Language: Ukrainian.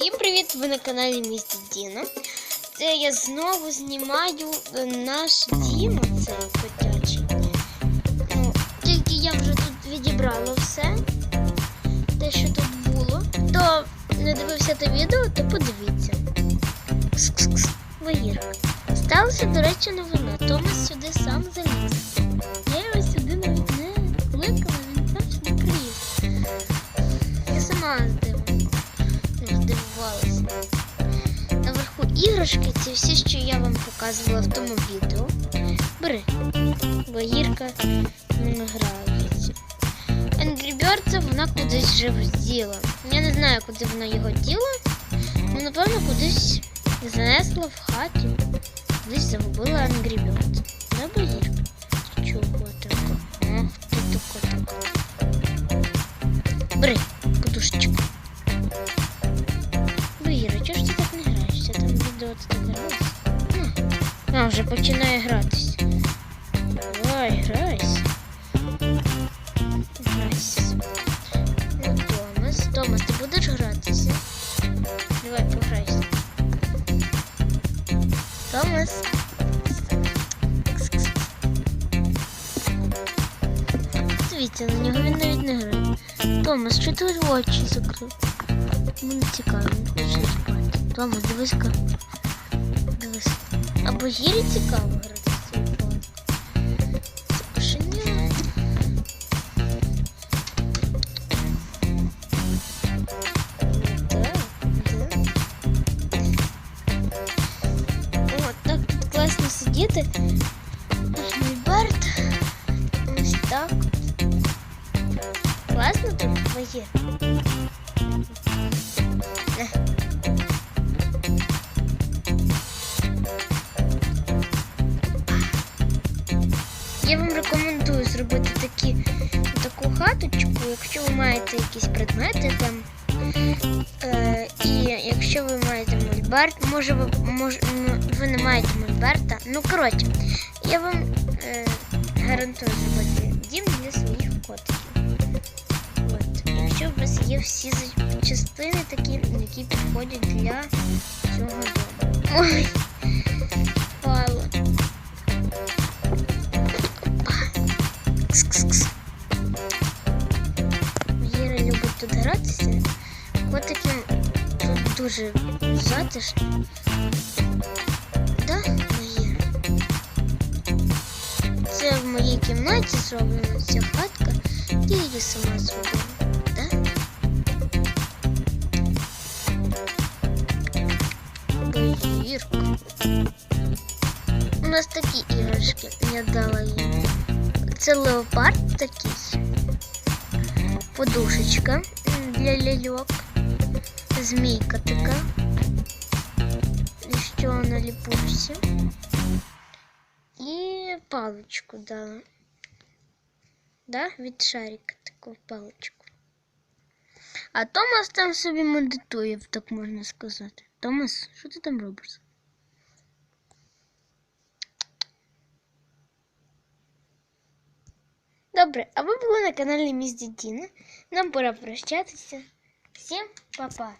Всім привіт! Ви на каналі Місті Діна. Це я знову знімаю е, наш дім, це котячий. Ну, тільки я вже тут відібрала все, те, що тут було. Хто не дивився те відео, то подивіться. Кс-кс-кс. Ваїрка. Сталося, до речі, новина. Томас сюди іграшки це всі, що я вам показувала в тому відео. Бери, бо гірка не. Angry Birds вона кудись вже діла. Я не знаю, куди вона його діла. Ну, напевно, кудись занесла в хаті. Кудись загубила Angry Birds. Да, бо гірка? Чого так? Ах, ти тако так. Бери, вже починає гратись. Давай, грайся. Грайся. Ну, Томас, Томас, ти будеш гратися? Давай, пограйся. Томас. Дивіться, на нього він навіть не грає. Томас, що ти очі закрив? Мені цікаво, він хоче спати. Томас, дивись-ка. Дивись. Або гірі цікаво грати з цією палкою. Це кошеня. Так, так. О, так тут класно сидіти. Аж мій Барт. Ось так. Класно тут твоє. Я вам рекомендую зробити такі, таку хаточку, якщо ви маєте якісь предмети там. Е, і якщо ви маєте мольберт, може ви, може, ну, ви не маєте мольберта. Ну, коротше, я вам е, гарантую зробити дім для своїх котиків. От. Якщо у вас є всі частини такі, які підходять для цього дому. Ой, впало. тут гратися. Котики тут дуже затишно. Да, Віра? Це в моїй кімнаті зроблена ця хатка. Я її сама зробила. Да? Вірка. У нас такі іграшки я дала їй. Це леопард такий. Подушечка м, для ляльок. Змійка така. І що на ліпучці. І паличку дала. Да? Від шарика таку паличку. А Томас там собі медитує, так можна сказати. Томас, що ти там робиш? Добре, а ви були на каналі Міс Дідіна. Нам пора прощатися. Всім па-па!